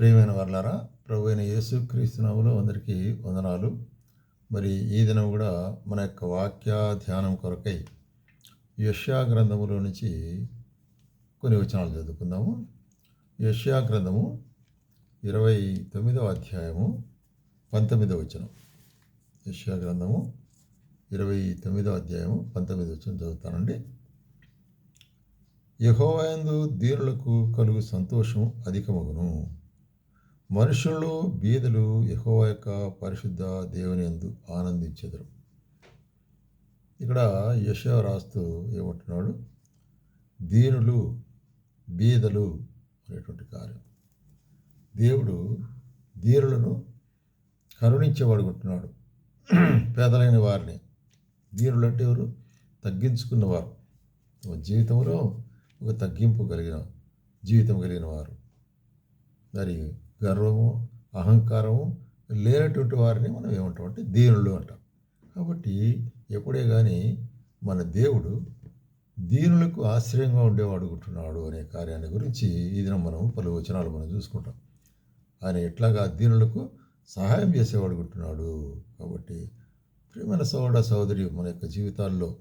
ప్రియమైన వాళ్ళారా ప్రభు అయిన యేసుక్రీస్తునాములో అందరికీ వందనాలు. మరి ఈ దినం కూడా మన యొక్క వాక్య ధ్యానం కొరకై యష్యా గ్రంథములో నుంచి కొన్ని వచనాలు చదువుకుందాము. యష్యా గ్రంథము ఇరవై తొమ్మిదవ అధ్యాయము పంతొమ్మిదవ వచనం. యష్యా గ్రంథము ఇరవై తొమ్మిదవ అధ్యాయము పంతొమ్మిదవ వచనం చదువుతానండి. యహోవయందు దీనులకు కలుగు సంతోషం అధికమగును. మనుషుల్లో బీదలు యహోవ యొక్క పరిశుద్ధ దేవుని ఎందు ఆనందించెదరు. ఇక్కడ యశో రాస్తూ ఏమంటున్నాడు? దీనులు బీదలు అనేటువంటి కార్యం. దేవుడు దీనులను కరుణించేవాడుకుంటున్నాడు పేదలైన వారిని. దీనులు అంటే ఎవరు? తగ్గించుకున్నవారు. తమ జీవితంలో ఒక తగ్గింపు కలిగిన జీవితం కలిగిన వారు. మరి గర్వము అహంకారము లేనటువంటి వారిని మనం ఏమంటామంటే దీనులు అంటాం. కాబట్టి ఎప్పుడే కానీ మన దేవుడు దీనులకు ఆశ్రయంగా ఉండేవాడు అడుగుతున్నాడు అనే కార్యాన్ని గురించి ఈ మనం పలు వచనాలు మనం చూసుకుంటాం. ఆయన ఎట్లాగా దీనులకు సహాయం చేసేవాడు అడుగుతున్నాడు కాబట్టి ప్రియమైన సోదర సోదరి మన యొక్క జీవితాల్లో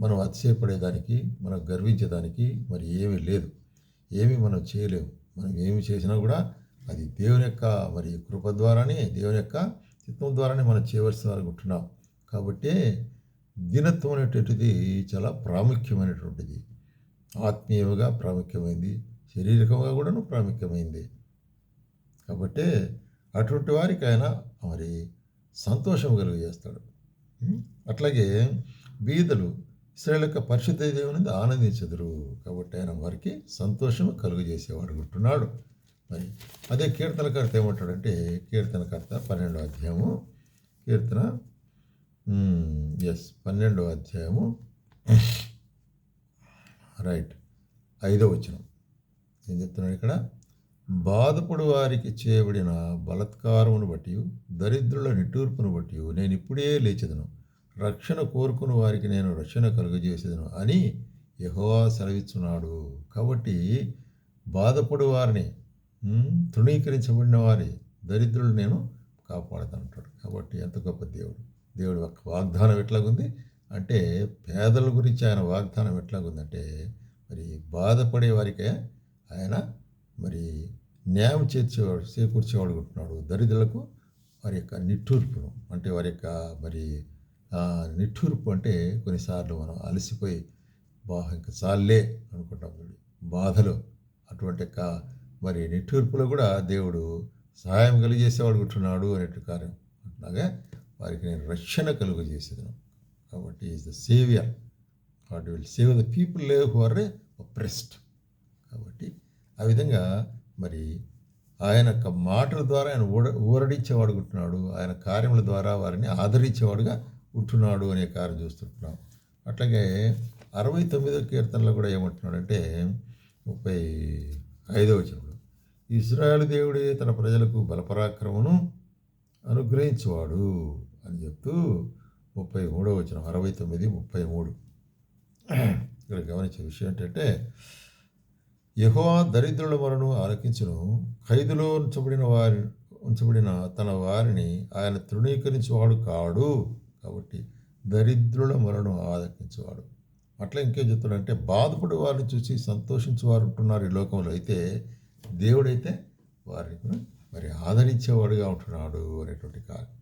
మనం అతిశయపడేదానికి మనం గర్వించేదానికి మరి ఏమీ లేదు. ఏమీ మనం చేయలేము. మనం ఏమి చేసినా కూడా అది దేవుని యొక్క మరి కృప ద్వారానే దేవుని యొక్క చిత్తం ద్వారానే మనం చేయవలసిన వారు ఉంటున్నాం. కాబట్టి దినత్వం అనేటువంటిది చాలా ప్రాముఖ్యమైనటువంటిది. ఆత్మీయంగా ప్రాముఖ్యమైంది శారీరకంగా కూడాను ప్రాముఖ్యమైంది. కాబట్టి అటువంటి వారికి ఆయన మరి సంతోషం కలుగజేస్తాడు. అట్లాగే బీదలు ఇస్రాయల్ యొక్క పరిశుద్ధ దేవుని ఆనందించదురు. కాబట్టి ఆయన వారికి సంతోషం కలుగజేసేవాడు ఉంటున్నాడు. మరి అదే కీర్తనకర్త ఏమంటాడంటే కీర్తనకర్త పన్నెండో అధ్యాయము కీర్తన ఎస్ పన్నెండో అధ్యాయము. రైట్ ఐదో వచనం. ఏం చెప్తున్నాడు ఇక్కడ? బాధపడు వారికి చేయబడిన బలత్కారమును బట్టి దరిద్రుల నిట్టూర్పును బట్టి నేను ఇప్పుడే లేచెదను. రక్షణ కోరుకుని వారికి నేను రక్షణ కలుగజేసేదను అని యహోవా సెలవిస్తున్నాడు కాబట్టి బాధపడు వారిని తృణీకరించబడిన వారి దరిద్రులు నేను కాపాడుతుంటాడు కాబట్టి ఎంత గొప్ప దేవుడు. దేవుడు యొక్క వాగ్దానం ఎట్లాగుంది? అంటే పేదల గురించి ఆయన వాగ్దానం ఎట్లాగుందంటే మరి బాధపడే వారికే ఆయన మరి న్యాయం చేర్చేవాడు చేకూర్చేవాడు ఉంటున్నాడు దరిద్రులకు వారి యొక్క నిట్టూర్పును అంటే వారి యొక్క మరి నిట్టూర్పు అంటే కొన్నిసార్లు మనం అలసిపోయి బా ఇంకా చాలే అనుకుంటాం. బాధలు అటువంటి యొక్క మరి నిట్టూర్పులో కూడా దేవుడు సహాయం కలిగజేసేవాడు ఉంటున్నాడు అనేటు కార్యం. అంటున్నాగా వారికి నేను రక్షణ కలుగు చేసేదను కాబట్టి is the saviour God will save the people leave who are ప్రెస్ట్ కాబట్టి ఆ విధంగా మరి ఆయన యొక్క మాటల ద్వారా ఆయన ఊడ ఊరడించేవాడు ఉంటున్నాడు. ఆయన కార్యముల ద్వారా వారిని ఆదరించేవాడుగా ఉంటున్నాడు అనే కార్యం చూస్తుంటున్నాం. అట్లాగే అరవై తొమ్మిదో కీర్తనలో కూడా ఏమంటున్నాడంటే ముప్పై ఐదో వచనంలో ఇస్రాయల్ దేవుడే తన ప్రజలకు బలపరాక్రమను అనుగ్రహించేవాడు అని చెప్తూ ముప్పై మూడో వచ్చిన అరవై తొమ్మిది ముప్పై మూడు. ఇక్కడ గమనించే విషయం ఏంటంటే యహో దరిద్రుల మరను ఆలకించును. ఖైదులో ఉంచబడిన వారి ఉంచబడిన తన వారిని ఆయన తృణీకరించేవాడు కాడు. కాబట్టి దరిద్రుల మరణం ఆలకించేవాడు. అట్లా ఇంకేం చెప్తాడంటే బాధపడి వారిని చూసి సంతోషించేవారు ఉంటున్నారు ఈ లోకంలో. అయితే దేవుడైతే వారిని మరి ఆదరించేవాడుగా ఉంటున్నాడు అనేటువంటి కార్యం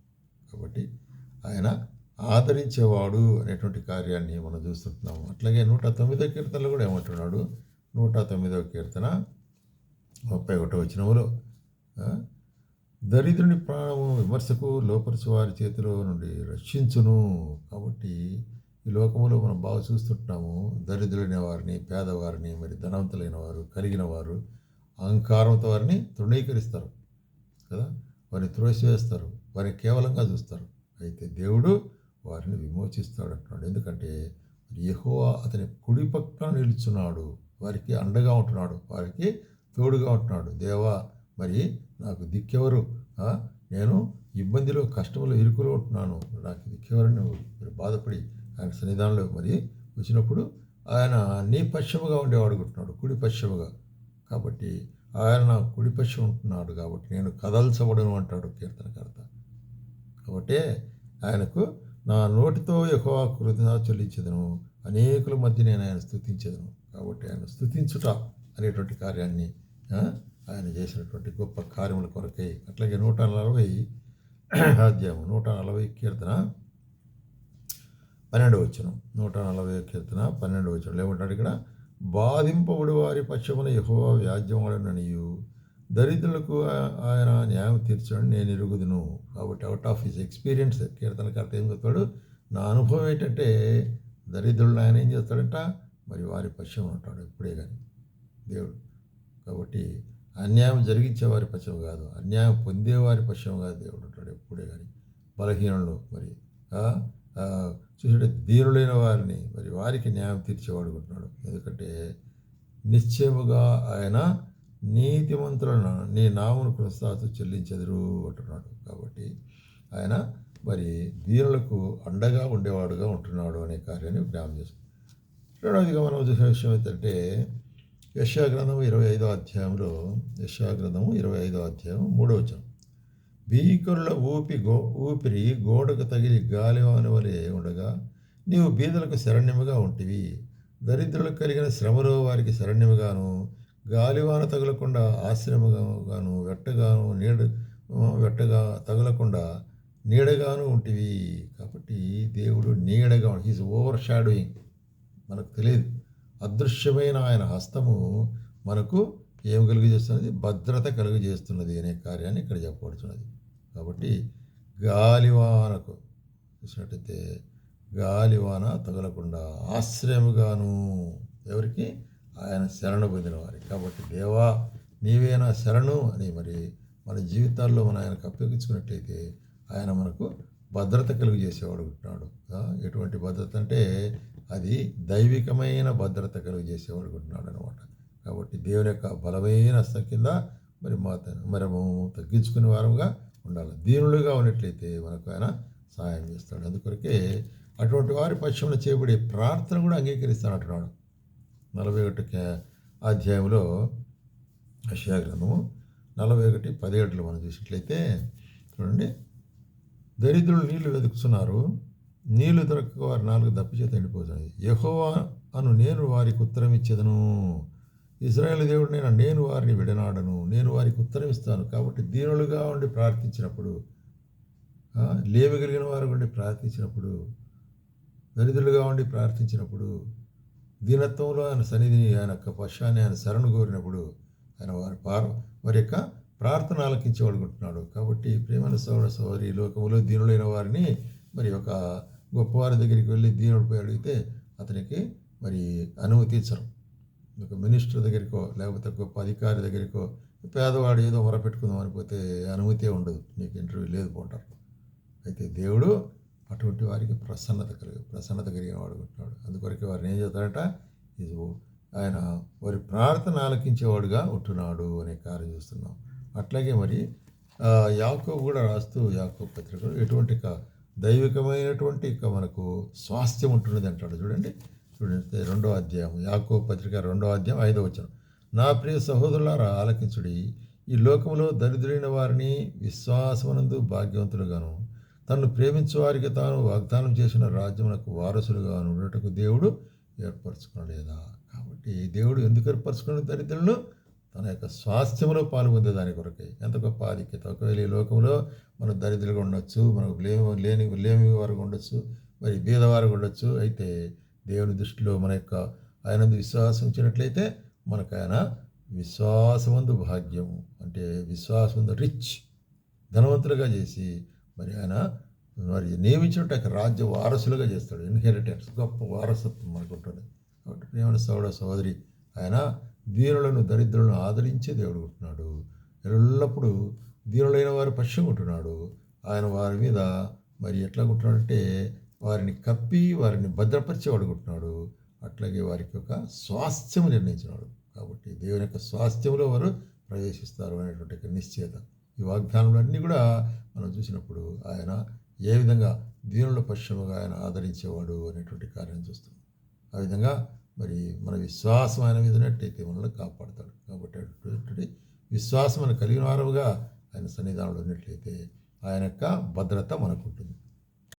కాబట్టి ఆయన ఆదరించేవాడు అనేటువంటి కార్యాన్ని మనం చూస్తున్నాము అట్లాగే నూట తొమ్మిదో కీర్తనలు కూడా ఏమంటున్నాడు? నూట తొమ్మిదవ కీర్తన ముప్పై ఒకటో వచ్చినములో దరిద్రుని ప్రాణము విమర్శకు లోపరిచి వారి చేతిలో నుండి రక్షించును. కాబట్టి ఈ లోకంలో మనం బాగా చూస్తుంటున్నాము. దరిద్రులైన వారిని పేదవారిని మరి ధనవంతులైన వారు కలిగిన వారు అహంకారంతో వారిని తృణీకరిస్తారు కదా? వారిని త్రోసివేస్తారు. వారిని కేవలంగా చూస్తారు. అయితే దేవుడు వారిని విమోచిస్తాడు అంటున్నాడు. ఎందుకంటే యహోవా అతని కుడి పక్కన నిలుచున్నాడు. వారికి అండగా ఉంటున్నాడు. వారికి తోడుగా ఉంటున్నాడు. దేవా మరి నాకు దిక్కెవరు? నేను ఇబ్బందిలో కష్టంలో ఇరుకులో ఉంటున్నాను. నాకు దిక్కెవరని మీరు బాధపడి ఆయన సన్నిధానంలో మరి వచ్చినప్పుడు ఆయన నీ పశ్చిమగా ఉండేవాడు కుడి పశ్చిమగా. కాబట్టి ఆయన నా కుడిపక్షం ఉంటున్నాడు కాబట్టి నేను కదల్చబడను అంటాడు కీర్తనకర్త. కాబట్టి ఆయనకు నా నోటితో ఎక్కువ కృతజ్ఞత చెల్లించదను. అనేకుల మధ్య నేను ఆయన స్థుతించదను కాబట్టి ఆయన స్థుతించుట అనేటువంటి కార్యాన్ని ఆయన చేసినటువంటి గొప్ప కార్యముల కొరకై అట్లాగే నూట నలభై అధ్యాయం నూట నలభై కీర్తన పన్నెండు వచ్చును నూట నలభై కీర్తన పన్నెండు వచ్చును ఏమంటాడు ఇక్కడ? బాధింపబడి వారి పక్షమున యహోవా వ్యాజ్యముడననియు దరిద్రులకు ఆయన న్యాయం తీర్చడం నేను ఎరుగుదును. కాబట్టి అవుట్ ఆఫ్ హిస్ ఎక్స్పీరియన్స్ కీర్తనకర్త ఏం చెప్తాడు? నా అనుభవం ఏంటంటే దరిద్రులను ఆయన ఏం చేస్తాడంట? మరి వారి పక్షం ఉంటాడు. ఇప్పుడే కానీ దేవుడు. కాబట్టి అన్యాయం జరిగించే వారి పక్షం కాదు. అన్యాయం పొందేవారి పక్షం కాదు దేవుడు ఉంటాడు ఎప్పుడే కానీ బలహీనంలో మరి. ఆ, ధీరులైన వారిని మరి వారికి న్యాయం తీర్చేవాడు ఉంటున్నాడు. ఎందుకంటే నిశ్చయముగా ఆయన నీతిమంతులను నీ నామును కృస్తాతు చెల్లించెదరు అంటున్నాడు. కాబట్టి ఆయన మరి ధీరులకు అండగా ఉండేవాడుగా ఉంటున్నాడు అనే కార్యాన్ని జ్ఞాపం చేస్తుంది రెండవదిగా మనం చూసిన విషయం ఏంటంటే యశాగ్రంథము ఇరవై ఐదో అధ్యాయంలో యశాగ్రంథము ఇరవై ఐదో అధ్యాయం మూడవ వచనం. భీకరుల ఊపి గో ఊపిరి గోడకు తగిలి గాలివాని వలె ఉండగా నీవు బీదలకు శరణ్యముగా ఉంటివి. దరిద్రులకు కలిగిన శ్రమలో వారికి శరణ్యముగాను గాలివాన తగలకుండా ఆశ్రమగాను వెట్టగాను నీడ వెట్టగా తగలకుండా నీడగాను ఉంటివి. కాబట్టి దేవుడు నీడగా హీస్ ఓవర్ షాడోయింగ్ మనకు తెలియదు. అదృశ్యమైన ఆయన హస్తము మనకు ఏం కలుగజేస్తున్నది? భద్రత కలుగజేస్తున్నది అనే కార్యాన్ని ఇక్కడ చెప్పబడుతున్నది. కాబట్టి గాలివానకు చూసినట్టయితే గాలివాన తగలకుండా ఆశ్రయముగాను ఎవరికి? ఆయన శరణు పొందిన వారికి. కాబట్టి దేవా నీవే నా శరణు అని మరి మన జీవితాల్లో మనం ఆయనకు అప్పగించుకున్నట్టయితే ఆయన మనకు భద్రత కలుగు చేసేవాడు ఉంటున్నాడు ఎటువంటి భద్రత అంటే అది దైవికమైన భద్రత కలుగు చేసేవాడు ఉంటున్నాడు అనమాట కాబట్టి దేవుని యొక్క బలమైన హస్తం కింద మరి మా మనము తగ్గించుకునే వారంగా ఉండాలి. దీనులుగా ఉన్నట్లయితే మనకు ఆయన సహాయం చేస్తాడు. అందుకొరకే అటువంటి వారి పక్షంలో చేయబడే ప్రార్థన కూడా అంగీకరిస్తానంటున్నాడు నలభై ఒకటి అధ్యాయంలో అశ్యాగ్రంథము నలభై ఒకటి పదిహేడులో మనం చూసినట్లయితే చూడండి దరిద్రులు నీళ్ళు వెతుకుతున్నారు. నీళ్ళు దొరకక వారి నాలుగు దప్పిచేత ఎండిపోతున్నాయి యహోవా అను నేను వారికి ఉత్తరం ఇచ్చేదను. ఇజ్రాయేల్ దేవుడు నేను నేను వారిని విడనాడను నేను వారికి ఉత్తరం ఇస్తాను కాబట్టి దీనులుగా ఉండి ప్రార్థించినప్పుడు ఆ, లేవగలిగిన వారు ఉండి ప్రార్థించినప్పుడు దరిద్రులుగా ఉండి ప్రార్థించినప్పుడు దీనత్వంలో ఆయన సన్నిధిని ఆయన యొక్క పశ్చాన్ని ఆయన శరణు కోరినప్పుడు ఆయన వారి పార్ వారి యొక్క ప్రార్థన ఆలకించేవాడుకుంటున్నాడు కాబట్టి ప్రేమన సోదర సోదరి లోకములో దీనులైన వారిని మరి ఒక గొప్పవారి దగ్గరికి వెళ్ళి దీనుడిపై పోయి అడిగితే అతనికి మరి అనుమతి ఒక మినిస్టర్ దగ్గరికో లేకపోతే గొప్ప అధికారి దగ్గరికో పేదవాడు ఏదో మొరపెట్టుకుందాం అనిపోతే అనుమతి ఉండదు. నీకు ఇంటర్వ్యూ లేదు పోంటారు. అయితే దేవుడు అటువంటి వారికి ప్రసన్నత కలిగి ప్రసన్నత కలిగిన వాడు ఉంటున్నాడు అందుకొరకు వారిని ఏం చేస్తాడంట? ఇది ఆయన వారి ప్రార్థన ఆలకించేవాడుగా ఉంటున్నాడు అనే కార్యం చూస్తున్నాం. అట్లాగే మరి ఆ, యాకోబు కూడా రాస్తూ యాకోబు పత్రికలు ఎటువంటి దైవికమైనటువంటి మనకు స్వాస్థ్యం ఉంటున్నది అంటాడు. చూడండి చూడండి రెండో అధ్యాయం యాకో పత్రిక రెండో అధ్యాయం ఐదో వచనం. నా ప్రియ సహోదరులారా ఆలకించుడి ఈ లోకంలో దరిద్రులైన వారిని విశ్వాసమునందు భాగ్యవంతులుగాను తను ప్రేమించే వారికి తాను వాగ్దానం చేసిన రాజ్యమునకు వారసులుగా ఉండటకు దేవుడు ఏర్పరచుకోలేదా కాబట్టి దేవుడు ఎందుకు ఏర్పరచుకున్న దరిద్రులను? తన యొక్క స్వాస్థ్యంలో పాల్పొందే దాని కొరకై. ఎంత గొప్ప ఆధిక్యత. ఒకవేళ ఈ లోకంలో మనం దరిద్రులుగా ఉండొచ్చు మనకు లేని లేని లేమి వారు ఉండొచ్చు మరి బీదవారు ఉండొచ్చు అయితే దేవుని దృష్టిలో మన యొక్క ఆయన విశ్వాసం ఉంచినట్లయితే మనకు ఆయన విశ్వాసమందు భాగ్యం అంటే విశ్వాసమందు రిచ్ ధనవంతులుగా చేసి మరి ఆయన మరి నియమించినట్టు యొక్క రాజ్య వారసులుగా చేస్తాడు. ఇన్హెరిటెన్స్ గొప్ప వారసత్వం మనకు ఉంటుంది. కాబట్టి ప్రేమ సోదర సోదరి ఆయన దీనులను దరిద్రులను ఆదరించే దేవుడు ఉంటున్నాడు. ఎల్లప్పుడూ దీనులైన వారి పశ్చిమ ఉంటున్నాడు. ఆయన వారి మీద మరి ఎట్లా ఉంటున్నాడంటే వారిని కప్పి వారిని భద్రపరిచి ఉంటున్నాడు అట్లాగే వారికి ఒక స్వాస్థ్యం నిర్ణయించినాడు. కాబట్టి దేవుని యొక్క స్వాస్థ్యంలో వారు ప్రవేశిస్తారు అనేటువంటి ఒక నిశ్చయత. ఈ వాగ్దానంలో అన్నీ కూడా మనం చూసినప్పుడు ఆయన ఏ విధంగా దీనుల పశ్చిమగా ఆయన ఆదరించేవాడు అనేటువంటి కార్యం చూస్తాం. ఆ విధంగా మరి మన విశ్వాసం ఆయన మీదనట్టయితే మనల్ని కాపాడతాడు. కాబట్టి అటువంటి విశ్వాసం కలిగిన వారుగా ఆయన సన్నిధానంలో ఉన్నట్లయితే ఆయన యొక్క భద్రత మనకు ఉంటుంది.